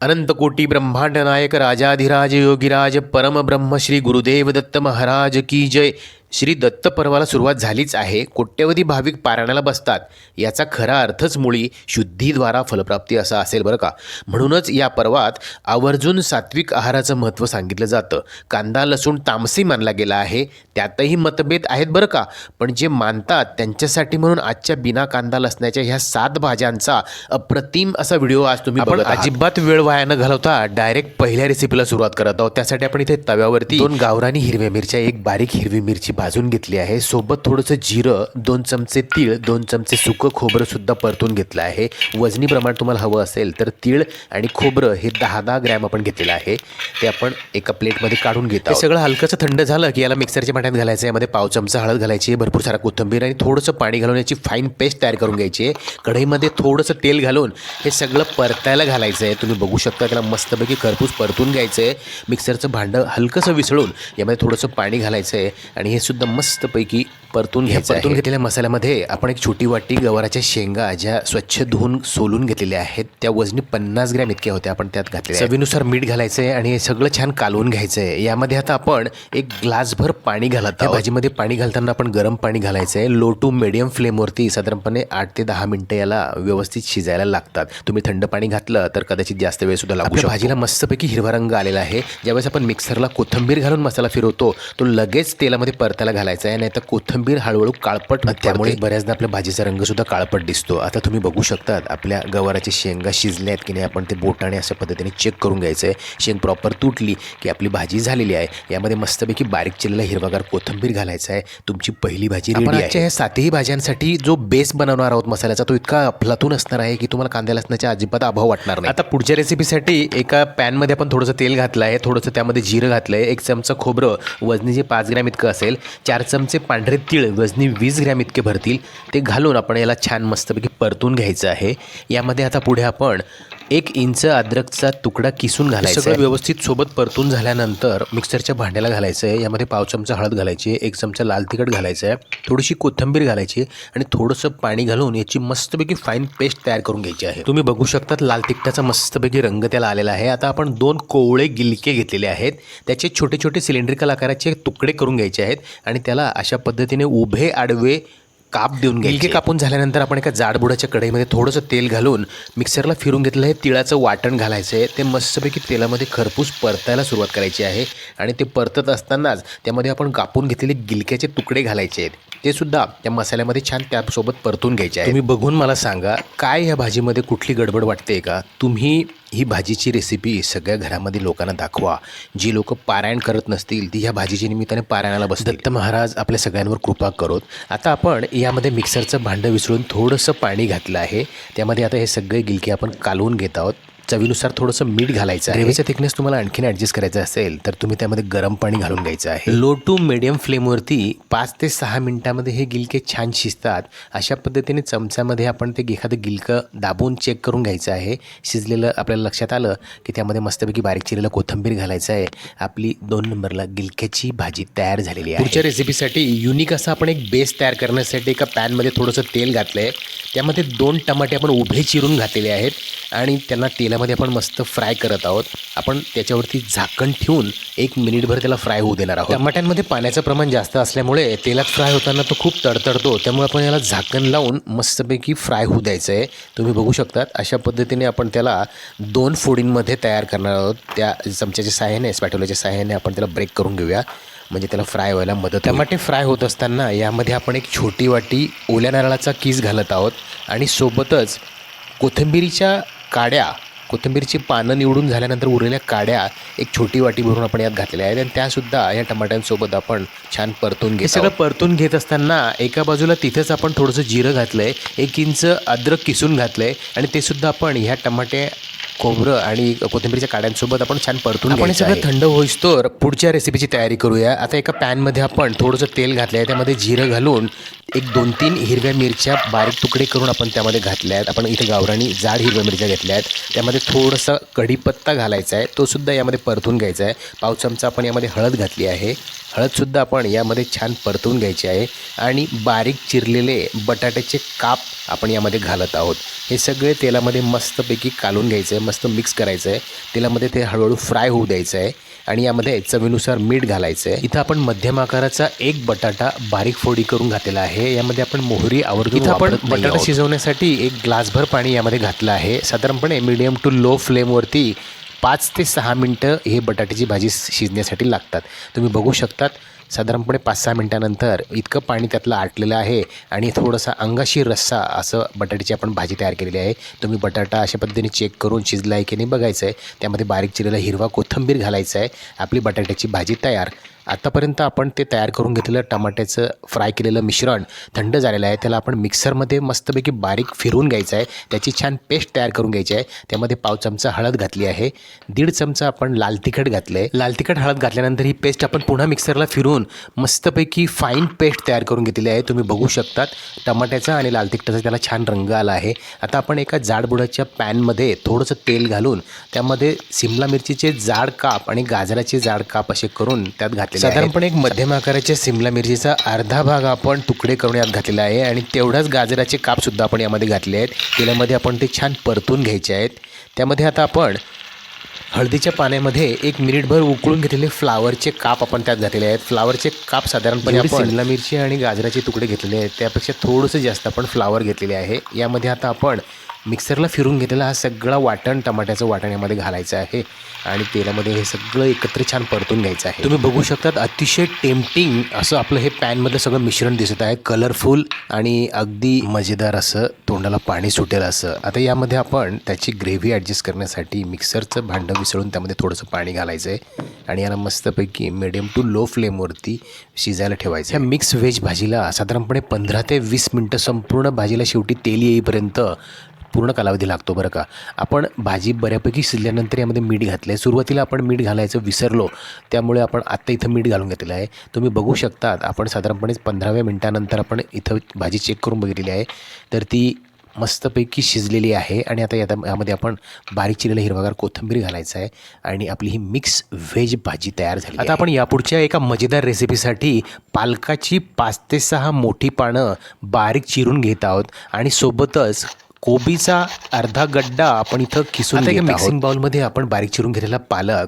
अनंतकोटी ब्रह्मांड नायक राजाधिराज योगीराज परमब्रह्म श्री गुरुदेव दत्त महाराज की जय। श्री दत्त पर्वाला सुरुवात झालीच आहे. कोट्यवधी भाविक पारायणाला बसतात. याचा खरा अर्थच मुळी शुद्धीद्वारा फलप्राप्ती असा असेल बरं का? म्हणूनच या पर्वात आवर्जून सात्विक आहाराचं महत्त्व सांगितलं जातं. कांदा लसूण तामसी मानला गेला आहे. त्यातही मतभेद आहेत बरं का? पण जे मानतात त्यांच्यासाठी म्हणून आजच्या बिना कांदा लसण्याच्या ह्या सात भाज्यांचा अप्रतिम असा व्हिडिओ आज तुम्ही आपण अजिबात वेळ वाया न घालवता. डायरेक्ट पहिल्या रेसिपीला सुरुवात करत आहोत. त्यासाठी आपण इथे तव्यावरती दोन गावरानी हिरव्या मिरच्या एक बारीक हिरवी मिरची भाजून घेतली आहे. सोबत थोडंसं जिरं दोन चमचे तीळ दोन चमचे सुकं खोबरं सुद्धा परतून घेतलं आहे. वजनी प्रमाण तुम्हाला हवं असेल तर तीळ आणि खोबरं हे दहा दहा ग्रॅम आपण घेतलेलं आहे. ते आपण एका प्लेटमध्ये काढून घेतो हे सगळं हलकंसं थंड झालं की याला मिक्सरच्या पाण्यात घालायचं आहे. यामध्ये पाव चमचा हळद घालायची आहे भरपूर सारा कोथिंबीर आणि थोडंसं पाणी घालून याची फाईन पेस्ट तयार करून घ्यायची आहे. कढईमध्ये थोडंसं तेल घालून हे सगळं परतायला घालायचं आहे. तुम्ही बघू शकता त्याला मस्तपैकी खरपूस परतून घ्यायचं आहे. मिक्सरचं भांडं हलकंसं विसळून यामध्ये थोडंसं पाणी घालायचं आहे आणि हे सुद्धा मस्तपैकी परतून घ्यायचं परतून घेतलेल्या मसाल्यामध्ये आपण एक छोटी वाटी गवाराच्या शेंगा ज्या स्वच्छ धुवून सोलून घेतलेल्या आहेत त्या वजनी पन्नास ग्रॅम इतक्या होत्या आपण त्यात घातल्या चवीनुसार मीठ घालायचं आहे आणि हे सगळं छान कालवून घ्यायचं आहे यामध्ये आता आपण एक ग्लासभर पाणी घालत त्या भाजीमध्ये पाणी घालताना आपण गरम पाणी घालायचं आहे लो टू मिडियम फ्लेमवरती साधारणपणे आठ ते दहा मिनटं याला व्यवस्थित शिजायला लागतात. तुम्ही थंड पाणी घातलं तर कदाचित जास्त वेळ सुद्धा लागू शकतो. भाजीला मस्तपैकी हिरवा रंग आलेला आहे. ज्यावेळेस आपण मिक्सरला कोथंबीर घालून मसाला फिरवतो तो लगेच तेलामध्ये परतायला घालायचा आहे नाही तर कोथंबीर हळूहळू काळपट त्यामुळे बऱ्याचदा आपल्या भाजीचा रंग सुद्धा काळपट दिसतो. आता तुम्ही बघू शकतात आपल्या गवाराच्या शेंगा शिजल्या आहेत की नाही आपण ते बोटाने अशा पद्धतीने चेक करून घ्यायचं आहे शेंग प्रॉपर तुटली की आपली भाजी झालेली आहे. यामध्ये मस्तपैकी बारीक चिरलेला हिरवागार कोथंबीर घालायचा आहे. तुमची पहिली भाजी रेडी आहे. ह्या सातही भाज्यांसाठी जो बेस बनवणार आहोत मसाल्याचा तो इतका अफलातून असणार आहे की तुम्हाला कांद्या लसणाचा अजिबात अभाव वाटणार नाही. आता पुढच्या रेसिपीसाठी एका पॅनमध्ये आपण थोडंसं तेल घातलं आहे थोडंसं त्यामध्ये जिरं घातलं आहे एक चमचा खोबरं वजनी जे पाच ग्रॅम इतकं असेल चार चमचे पांढरे तीळ वजनी वीस ग्रॅम इतके भरतील ते घालून आपण याला छान मस्तपैकी परतून घ्यायचं आहे. यामध्ये आता पुढे आपण एक इंच अद्रकचा तुकडा किसून घालायचा सगळं व्यवस्थित सोबत परतून झाल्यानंतर मिक्सरच्या भांड्याला घालायचं आहे. यामध्ये पाव चमचा हळद घालायची आहे एक चमचा लाल तिखट घालायचं आहे. थोडीशी कोथिंबीर घालायची आणि थोडंसं पाणी घालून याची मस्तपैकी फाईन पेस्ट तयार करून घ्यायची आहे. तुम्ही बघू शकतात लाल तिखटाचा मस्तपैकी रंग त्याला आलेला आहे. आता आपण दोन कोवळे गिलके घेतलेले आहेत. त्याचे छोटे छोटे सिलेंड्रिकल आकाराचे तुकडे करून घ्यायचे आहेत आणि त्याला अशा पद्धतीने उभे आडवे काप देऊन गिलके कापून झाल्यानंतर आपण एका जाडबुडाच्या कढईमध्ये थोडंसं तेल घालून मिक्सरला फिरून घेतलं आहे तिळाचं वाटण घालायचं आहे ते मस्तपैकी तेलामध्ये खरपूस परतायला सुरुवात करायची आहे आणि ते परतत असतानाच त्यामध्ये आपण कापून घेतलेले गिलक्याचे तुकडे घालायचे आहेत. ते सुद्धा त्या मसाल्यामध्ये छान त्यासोबत परतून घ्यायचे आहे तुम्ही बघून मला सांगा काय ह्या भाजीमध्ये कुठली गडबड वाटते का? तुम्ही ही भाजीची रेसिपी सगळ्या घरामध्ये लोकांना दाखवा. जी लोक पारायण करत नसतील ती ह्या भाजीच्या निमित्ताने पारायणाला बस दत्त महाराज आपल्या सगळ्यांवर कृपा करोत. आता आपण यामध्ये मिक्सरचं भांडं विसरून थोडंसं पाणी घातलं आहे. त्यामध्ये आता हे सगळे गिलके आपण कालवून घेत आहोत. चवीनुसार थोडंसं मीठ घालायचं आहे. ग्रेव्हीचा थिकनेस तुम्हाला आणखीन ॲडजस्ट करायचा असेल तर तुम्ही त्यामध्ये गरम पाणी घालून घ्यायचं आहे. लो टू मिडियम फ्लेमवरती पाच ते सहा मिनिटामध्ये हे गिलके छान शिजतात. अशा पद्धतीने चमच्यामध्ये आपण ते एखादं गिलकं दाबून चेक करून घ्यायचं आहे. शिजलेलं आपल्याला लक्षात आलं की त्यामध्ये मस्तपैकी बारीक चिरलेलं कोथंबीर घालायचं आहे. आपली दोन नंबरला गिलक्याची भाजी तयार झालेली आहे. पुढच्या रेसिपीसाठी युनिक असा आपण एक बेस तयार करण्यासाठी एका पॅनमध्ये थोडंसं तेल घातलं आहे त्यामध्ये दोन टमाटे आपण उभे चिरून घातलेले आहेत आणि त्यांना तेलामध्ये आपण मस्त फ्राय करत आहोत. आपण त्याच्यावरती झाकण ठेवून एक मिनिटभर त्याला फ्राय होऊ देणार आहोत. टमाट्यांमध्ये पाण्याचं प्रमाण जास्त असल्यामुळे तेलात फ्राय होताना तो खूप तडतडतो. त्यामुळे आपण याला झाकण लावून मस्तपैकी फ्राय होऊ द्यायचं आहे तुम्ही बघू शकतात अशा पद्धतीने आपण त्याला दोन फोडींमध्ये तयार करणार आहोत. त्या चमच्याच्या सहाय्याने स्पॅटोलाच्या सहाय्याने आपण त्याला ब्रेक करून घेऊया. म्हणजे त्याला फ्राय व्हायला मदत टमाटे फ्राय होत असताना यामध्ये आपण एक छोटी वाटी ओल्या नारळाचा किस घालत आहोत. आणि सोबतच कोथिंबिरीच्या काड्या कोथिंबीरची पानं निवडून झाल्यानंतर उरलेल्या काड्या एक छोटी वाटी भरून आपण यात घातलेल्या आहेत. आणि त्यासुद्धा या टमाट्यांसोबत आपण छान परतून घेत सगळं परतून घेत असताना एका बाजूला तिथंच आपण थोडंसं जिरं घातलं आहे एक इंच अद्रक किसून घातलं आहे आणि ते सुद्धा आपण ह्या टमाटे खोबरं आणि कोथिंबीरच्या काड्यांसोबत आपण छान परतून आपण हे सगळं थंड होईस्तोवर पुढच्या रेसिपीची तयारी करूया. आता एका पॅनमध्ये आपण थोडंसं तेल घातलं आहे त्यामध्ये जिरं घालून एक दोन तीन हिरव्या मिरच्या बारीक तुकडे करून आपण त्यामध्ये घातल्या आहेत आपण इथे गावरानी जाड हिरव्या मिरच्या घेतल्या आहेत त्यामध्ये थोडंसं कढीपत्ता घालायचा आहे तो सुद्धा यामध्ये परतून घ्यायचा आहे. पाव चमचा आपण यामध्ये हळद घातली आहे. हळदसुद्धा आपण यामध्ये छान परतवून घ्यायची आहे आणि बारीक चिरलेले बटाट्याचे काप आपण यामध्ये घालत आहोत. हे सगळे तेलामध्ये मस्तपैकी कालून घ्यायचं आहे मस्त मिक्स करायचं आहे तेलामध्ये ते हळूहळू फ्राय होऊ द्यायचं आहे आणि यामध्ये चवीनुसार मीठ घालायचं आहे इथं आपण मध्यम आकाराचा एक बटाटा बारीक फोडी करून घातलेला आहे. यामध्ये आपण मोहरी आवर्जून इथं आपण बटाटा शिजवण्यासाठी एक ग्लासभर पाणी यामध्ये घातलं आहे. साधारणपणे मीडियम टू लो फ्लेमवरती पाच ते सहा मिनटं हे बटाट्याची भाजी शिजण्यासाठी लागतात. तुम्ही बघू शकतात साधारणपणे पाच सहा मिनटानंतर इतकं पाणी त्यातलं आटलेलं आहे आणि थोडासा अंगाशी रस्सा असं बटाट्याची आपण भाजी तयार केलेली आहे. तुम्ही बटाटा अशा पद्धतीने चेक करून शिजला आहे की नाही बघायचं आहे त्यामध्ये बारीक चिरलेला हिरवा कोथिंबीर घालायचं आहे आपली बटाट्याची भाजी तयार. आतापर्यंत आपण ते तयार करून घेतलेलं टमाट्याचं फ्राय केलेलं मिश्रण थंड झालेलं आहे. त्याला आपण मिक्सरमध्ये मस्तपैकी बारीक फिरवून घ्यायचं आहे. त्याची छान पेस्ट तयार करून घ्यायची आहे. त्यामध्ये पाव चमचा हळद घातली आहे. दीड चमचा आपण लाल तिखट घातलं आहे लाल तिखट हळद घातल्यानंतर ही पेस्ट आपण पुन्हा मिक्सरला फिरून मस्तपैकी फाईन पेस्ट तयार करून घेतलेली आहे. तुम्ही बघू शकतात टमाट्याचा आणि लाल तिखटाचा त्याला छान रंग आला आहे. आता आपण एका जाडबुडाच्या पॅनमध्ये थोडंसं तेल घालून त्यामध्ये सिमला मिरचीचे जाड काप आणि गाजराचे जाड काप असे करून त्यात घातले साधारणपणे एक मध्यम आकाराच्या सिमला मिरचीचा अर्धा भाग आपण तुकडे करून यात घातलेला आहे आणि तेवढ्याच गाजराचे कापसुद्धा आपण यामध्ये घातले आहेत. तेलामध्ये आपण ते छान परतून घ्यायचे आहेत. त्यामध्ये आता आपण हळदीच्या पाण्यामध्ये एक मिनिटभर उकळून घेतलेले फ्लावरचे काप आपण त्यात घातलेले आहेत. फ्लावरचे काप साधारणपणे आपण शिमला मिरची आणि गाजराचे तुकडे घेतलेले आहेत. त्यापेक्षा थोडंसं जास्त आपण फ्लावर घेतलेले आहे. यामध्ये आता आपण मिक्सरला फिरून घेतलेला हा सगळा वाटण टमाट्याचं वाटण यामध्ये घालायचं आहे आणि तेलामध्ये हे सगळं एकत्र छान परतून घ्यायचं आहे. तुम्ही बघू शकतात अतिशय टेम्पटिंग असं आपलं हे पॅनमधलं सगळं मिश्रण दिसत आहे. कलरफुल आणि अगदी मजेदार असं तोंडाला पाणी सुटेल असं. आता यामध्ये आपण त्याची ग्रेव्ही ॲडजस्ट करण्यासाठी मिक्सरचं भांडं विसळून त्यामध्ये थोडंसं पाणी घालायचं आहे आणि याला मस्तपैकी मिडियम टू लो फ्लेमवरती शिजायला ठेवायचं ह्या मिक्स व्हेज भाजीला साधारणपणे पंधरा ते वीस मिनटं संपूर्ण भाजीला शेवटी तेल येईपर्यंत पूर्ण कालावधी लागतो बरं का. आपण भाजी बऱ्यापैकी शिजल्यानंतर यामध्ये मीठ घातलं आहे सुरुवातीला आपण मीठ घालायचं विसरलो त्यामुळे आपण आत्ता इथं मीठ घालून घेतलेलं आहे. तुम्ही बघू शकतात आपण साधारणपणे पंधराव्या मिनटानंतर आपण इथं भाजी चेक करून बघितलेली आहे. तर ती मस्तपैकी शिजलेली आहे आणि आता यात यामध्ये आपण बारीक चिरलेलं हिरवागार कोथिंबीर घालायचं आहे आणि आपली ही मिक्स व्हेज भाजी तयार झाली आता आपण यापुढच्या एका मजेदार रेसिपीसाठी पालकाची पाच ते सहा मोठी पानं बारीक चिरून घेत आहोत आणि सोबतच कोबीचा अर्धा गड्डा आपण इथं खिसून मिक्सिंग बाउलमध्ये आपण बारीक चिरून घेतलेला पालक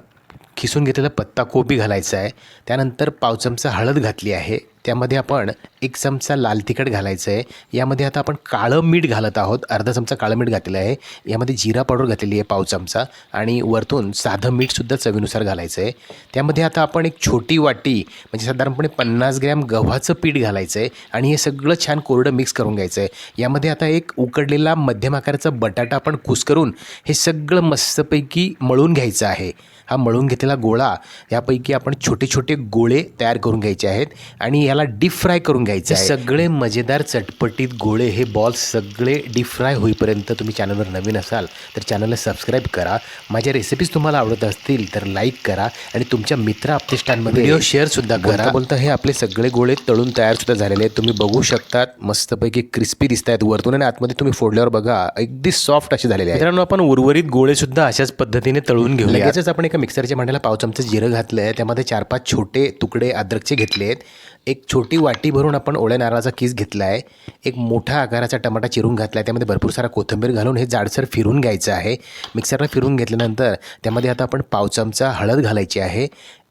खिसून घेतलेला पत्ता कोबी घालायचा आहे. त्यानंतर पाव चमचा हळद घातली आहे. त्यामध्ये आपण एक चमचा लाल तिखट घालायचं आहे यामध्ये आता आपण काळं मीठ घालत आहोत. अर्धा चमचा काळं मीठ घातलेलं आहे. यामध्ये जिरा पावडर घातलेली आहे पाव चमचा आणि वरतून साधं मीठसुद्धा चवीनुसार घालायचं आहे त्यामध्ये आता आपण एक छोटी वाटी म्हणजे साधारणपणे पन्नास ग्रॅम गव्हाचं पीठ घालायचं आहे आणि हे सगळं छान कोरडं मिक्स करून घ्यायचं आहे यामध्ये आता एक उकडलेला मध्यम आकाराचा बटाटा आपण कुस्करून हे सगळं मस्तपैकी मळून घ्यायचं आहे. हा मळून घेतलेला गोळा यापैकी आपण छोटे छोटे गोळे तयार करून घ्यायचे आहेत आणि याला डीप फ्राय करून घ्यायचे सगळे मजेदार चटपटीत गोळे हे बॉल्स सगळे डीप फ्राय होईपर्यंत तुम्ही चॅनलवर नवीन असाल तर चॅनलला सबस्क्राईब करा. माझ्या रेसिपीज तुम्हाला आवडत असतील तर लाईक करा आणि तुमच्या मित्र आपतिष्टांमध्ये व्हिडिओ शेअरसुद्धा करा. बोलता हे आपले सगळे गोळे तळून तयारसुद्धा झालेले आहेत. तुम्ही बघू शकतात मस्तपैकी क्रिस्पी दिसत आहेत वरतून आणि आतमध्ये तुम्ही फोडल्यावर बघा अगदी सॉफ्ट असे झालेले आहेत. मित्रांनो आपण उर्वरित गोळे सुद्धा अशाच पद्धतीने तळून घेऊ लगेचच आपण एका मिक्सरच्या भांड्याला पाव चमचा जिरं घातलं आहे त्यामध्ये चार पाच छोटे तुकडे अद्रकचे घेतले आहेत एक छोटी वाटी भरून आपण ओळ्या नारळाचा किस घेतला आहे एक मोठा आकाराचा टमाटा चिरून घातला आहे त्यामध्ये भरपूर सारा कोथिंबीर घालून हे जाडसर फिरून घ्यायचं आहे. मिक्सरला फिरून घेतल्यानंतर त्यामध्ये आता आपण पाव चमचा हळद घालायची आहे.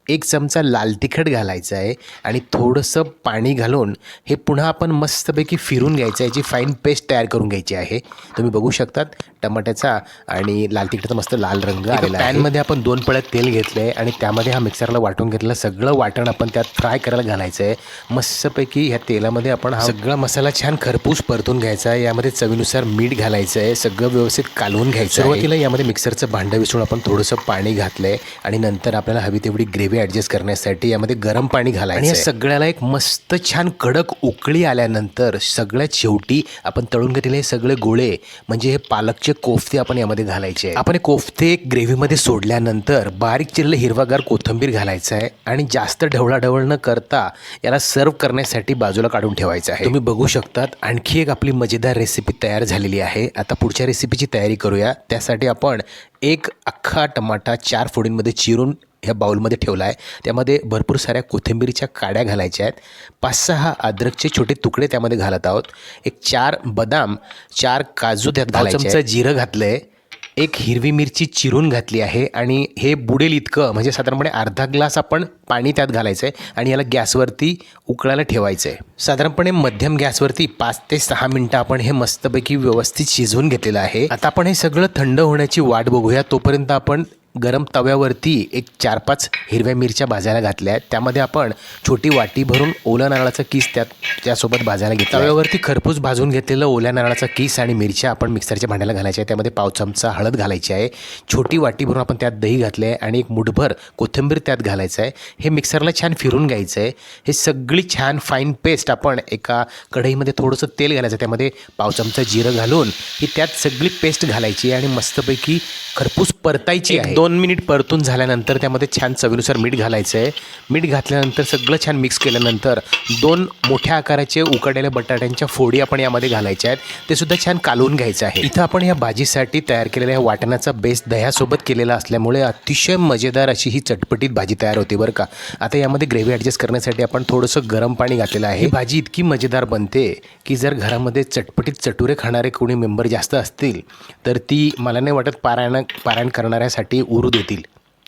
एक चमचा लाल तिखट घालायचं आहे आणि थोडंसं पाणी घालून हे पुन्हा आपण मस्तपैकी फिरून घ्यायचं आहे. याची फाईन पेस्ट तयार करून घ्यायची आहे. तुम्ही बघू शकतात टमाट्याचा आणि लाल तिखटाचा मस्त लाल रंग आलेला आहे. पॅनमध्ये आपण दोन पळ्यात तेल घेतलं आहे आणि त्यामध्ये हा मिक्सरला वाटून घेतलेलं सगळं वाटण आपण त्यात फ्राय करायला घालायचं आहे मस्तपैकी ह्या तेलामध्ये आपण हा सगळा मसाला छान खरपूस परतून घ्यायचा आहे. यामध्ये चवीनुसार मीठ घालायचं आहे. सगळं व्यवस्थित कालवून घ्यायचं सुरुवातीला यामध्ये मिक्सरचं भांडं विसरून आपण थोडंसं पाणी घातलं आहे आणि नंतर आपल्याला हवी तेवढी ग्रेव्ही ॲडजस्ट करण्यासाठी यामध्ये गरम पाणी घालायचं आणि या सगळ्याला एक मस्त छान कडक उकळी आल्यानंतर सगळ्यात शेवटी आपण तळून घेतलेले हे सगळे गोळे म्हणजे हे पालकचे कोफ्ते आपण यामध्ये घालायचे आहे आपण हे कोफ्ते ग्रेव्हीमध्ये सोडल्यानंतर बारीक चिरले हिरवागार कोथिंबीर घालायचं आहे आणि जास्त ढवळाढवळ न करता याला सर्व करण्यासाठी बाजूला काढून ठेवायचं आहे. तुम्ही बघू शकतात आणखी एक आपली मजेदार रेसिपी तयार झालेली आहे. आता पुढच्या रेसिपीची तयारी करूया. त्यासाठी आपण एक अख्खा टमाटा चार फोडींमध्ये चिरून ह्या बाउलमध्ये ठेवला आहे त्यामध्ये भरपूर साऱ्या कोथिंबीरच्या काड्या घालायच्या आहेत. पाच सहा अद्रकचे छोटे तुकडे त्यामध्ये घालत आहोत. एक चार बदाम चार काजू त्यात घालायचे चमचा जिरं घातलं आहे एक हिरवी मिरची चिरून घातली आहे आणि हे बुडेल इतकं म्हणजे साधारणपणे अर्धा ग्लास आपण पाणी त्यात घालायचं आहे आणि याला गॅसवरती उकळायला ठेवायचं आहे साधारणपणे मध्यम गॅसवरती पाच ते सहा मिनटं आपण हे मस्तपैकी व्यवस्थित शिजवून घेतलेलं आहे. आता आपण हे सगळं थंड होण्याची वाट बघूया. तोपर्यंत आपण गरम तव्यावरती एक चार पाच हिरव्या मिरच्या भाजायला घातल्या. आहेत त्यामध्ये आपण छोटी वाटी भरून ओला नारळाचा किस त्यात त्यासोबत भाजायला घेतला तव्यावरती खरपूस भाजून घेतलेलं ओल्या नारळाचा किस आणि मिरच्या आपण मिक्सरच्या भांड्याला घालायच्या आहे त्यामध्ये पाव चमचा हळद घालायची आहे. छोटी वाटी भरून आपण त्यात दही घातले आहे आणि एक मुठभर कोथिंबीर त्यात घालायचं आहे. हे मिक्सरला छान फिरून घ्यायचं आहे. हे सगळी छान फाईन पेस्ट आपण एका कढईमध्ये थोडंसं तेल घालायचं त्यामध्ये पाव चमचा जिरं घालून ही त्यात सगळी पेस्ट घालायची आणि मस्तपैकी खरपूस परतायची आहे. दोन दोन मिनिट परतून झाल्यानंतर त्यामध्ये छान चवीनुसार मीठ घालायचं आहे मीठ घातल्यानंतर सगळं छान मिक्स केल्यानंतर दोन मोठ्या आकाराचे उकडलेल्या बटाट्यांच्या फोडी आपण यामध्ये घालायच्या आहेत. ते सुद्धा छान कालवून घ्यायचं आहे. इथं आपण या भाजीसाठी तयार केलेल्या वाटणाचा बेस दह्यासोबत केलेला असल्यामुळे अतिशय मजेदार अशी ही चटपटीत भाजी तयार होते बरं का. आता यामध्ये ग्रेव्ही ॲडजस्ट करण्यासाठी आपण थोडंसं गरम पाणी घातलेलं आहे. भाजी इतकी मजेदार बनते की जर घरामध्ये चटपटीत चटुरे खाणारे कोणी मेंबर जास्त असतील तर ती मला नाही वाटत पारायण पारायण करणाऱ्यासाठी उरू देतील.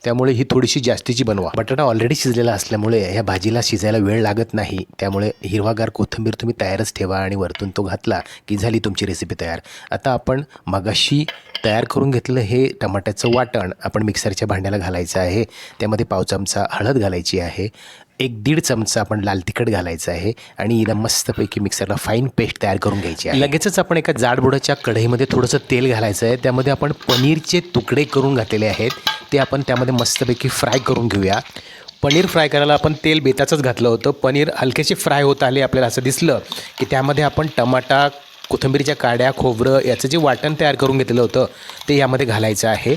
त्यामुळे ही थोडीशी जास्तीची बनवा. बटाटा ऑलरेडी शिजलेला असल्यामुळे ह्या भाजीला शिजायला वेळ लागत नाही. त्यामुळे हिरवागार कोथिंबीर तुम्ही तयारच ठेवा आणि वरतून तो घातला की झाली तुमची रेसिपी तयार. आता आपण मगाशी तयार करून घेतलं हे टमाट्याचं वाटण आपण मिक्सरच्या भांड्याला घालायचं आहे. त्यामध्ये पाव चमचा हळद घालायची आहे. एक दीड चमचा आपण लाल तिखट घालायचं आहे आणि हिला मस्तपैकी मिक्सरला फाईन पेस्ट तयार करून घ्यायची आहे. लगेचच आपण एका जाडबुडाच्या कढईमध्ये थोडंसं तेल घालायचं आहे. त्यामध्ये आपण पनीरचे तुकडे करून घातलेले आहेत. ते आपण त्यामध्ये मस्तपैकी फ्राय करून घेऊया. पनीर फ्राय करायला आपण तेल बेताचंच घातलं होतं. पनीर हलकेसे फ्राय होत आले आपल्याला असं दिसलं की त्यामध्ये आपण टमाटा कोथिंबीरच्या काड्या खोबरं याचं जे वाटण तयार करून घेतलेलं होतं ते यामध्ये घालायचं आहे.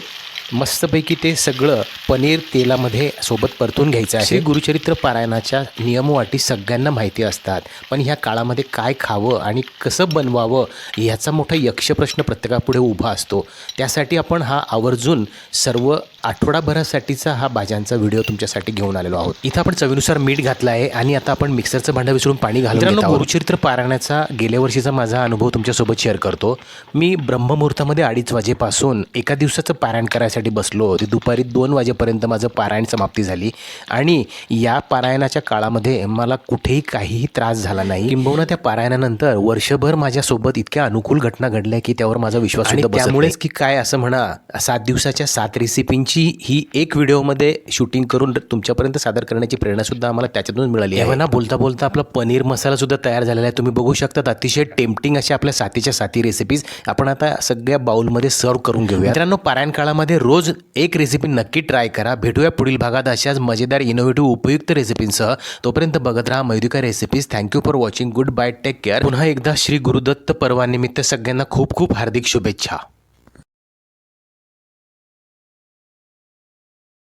मस्तपैकी ते सगळं पनीर तेलामध्ये सोबत परतून घ्यायचं आहे. गुरुचरित्र पारायणाच्या नियमवाटी सगळ्यांना माहिती असतात. पण ह्या काळामध्ये काय खावं आणि कसं बनवावं याचा मोठा यक्षप्रश्न प्रत्येकापुढे उभा असतो. त्यासाठी आपण हा आवर्जून सर्व आठवडाभरासाठीचा हा भाज्यांचा व्हिडिओ तुमच्यासाठी घेऊन आलेलो आहोत. इथं आपण चवीनुसार मीठ घातलं आहे आणि आता आपण मिक्सरचं भांडं विसरून पाणी घालून. गुरुचरित्र पारायणाचा गेल्या वर्षीचा माझा अनुभव तुमच्यासोबत शेअर करतो. मी ब्रह्ममुहूर्तामध्ये अडीच वाजेपासून एका दिवसाचं पारायण करायसाठी बसलो ते दुपारी दोन वाजेपर्यंत माझं पारायण समाप्ती झाली आणि या पारायणाच्या काळामध्ये मला कुठेही काहीही त्रास झाला नाही. किंबहुना त्या पारायणानंतर वर्षभर माझ्यासोबत इतक्या अनुकूल घटना घडल्या की त्यावर माझा विश्वास त्यामुळेच की काय असं म्हणा सात दिवसाच्या सात रेसिपींची ही एक व्हिडिओमध्ये शूटिंग करून तुमच्यापर्यंत सादर करण्याची प्रेरणा सुद्धा आम्हाला त्याच्यातून मिळाली आहे. ना बोलता बोलता आपला पनीर मसाला सुद्धा तयार झालेला आहे. तुम्ही बघू शकता अतिशय टेम्पटिंग अशा आपल्या साथीच्या साथी रेसिपीज आपण आता सगळ्या बाउलमध्ये सर्व करून घेऊया मित्रांनो पारायण काळामध्ये रोज एक रेसिपी नक्की ट्राय करा. भेटूया पुढील भागात अशाच मजेदार इनोव्हेटिव्ह उपयुक्त रेसिपींसह तोपर्यंत बघत राहा Mayudika recipes thank you for watching goodbye take care पुन्हा एकदा श्री गुरुदत्त पर्वानिमित्त सगळ्यांना खूप खूप हार्दिक शुभेच्छा.